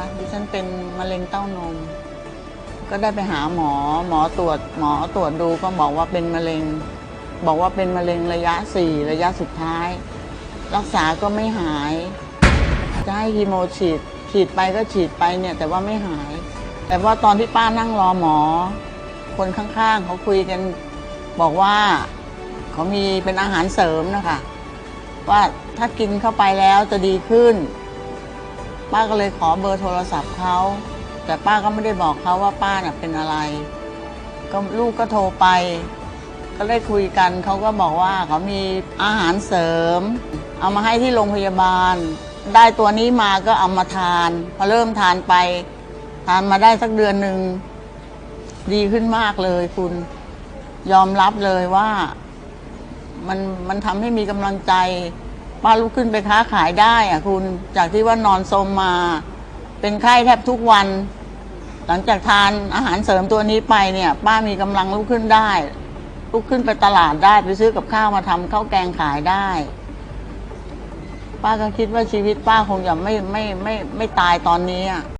นะคะดิฉันเป็นมะเร็งเต้านม ก็ได้ไปหาหมอหมอตรวจหมอตรวจดูก็บอกว่าเป็นมะเร็ง บอกว่าเป็นมะเร็งระยะสี่ระยะสุดท้าย รักษาก็ไม่หาย จะให้คีโมฉีด ฉีดไปก็ฉีดไปเนี่ย แต่ว่าไม่หาย แต่ว่าตอนที่ป้านั่งรอหมอ คนข้างๆเขาคุยกันบอกว่าเขามีเป็นอาหารเสริมนะคะว่าถ้ากินเข้าไปแล้วจะดีขึ้น ป้าก็เลยขอเบอร์โทรศัพท์เขา แต่ป้าก็ไม่ได้บอกเขาว่าป้าน่ะเป็นอะไร ก็ลูกก็โทรไป ก็ได้คุยกันเขาก็บอกว่าเขามีอาหารเสริม เอามาให้ที่โรงพยาบาล ได้ตัวนี้มาก็เอามาทาน พอเริ่มทานไป ทานมาได้สักเดือนหนึ่งดีขึ้นมากเลยคุณยอมรับเลยว่ามันมันทำให้มีกำลังใจ ป้าลุกขึ้นไปค้าขายได้อะคุณจากที่ว่านอนสมมา เป็นไข้แทบทุกวัน หลังจากทานอาหารเสริมตัวนี้ไปเนี่ย ป้ามีกำลังลุกขึ้นได้ ลุกขึ้นไปตลาดได้ไปซื้อกับข้าวมาทำข้าวแกงขายได้ ป้าก็คิดว่าชีวิตป้าคงจะไม่ไม่ไม่ไม่ตายตอนนี้อะ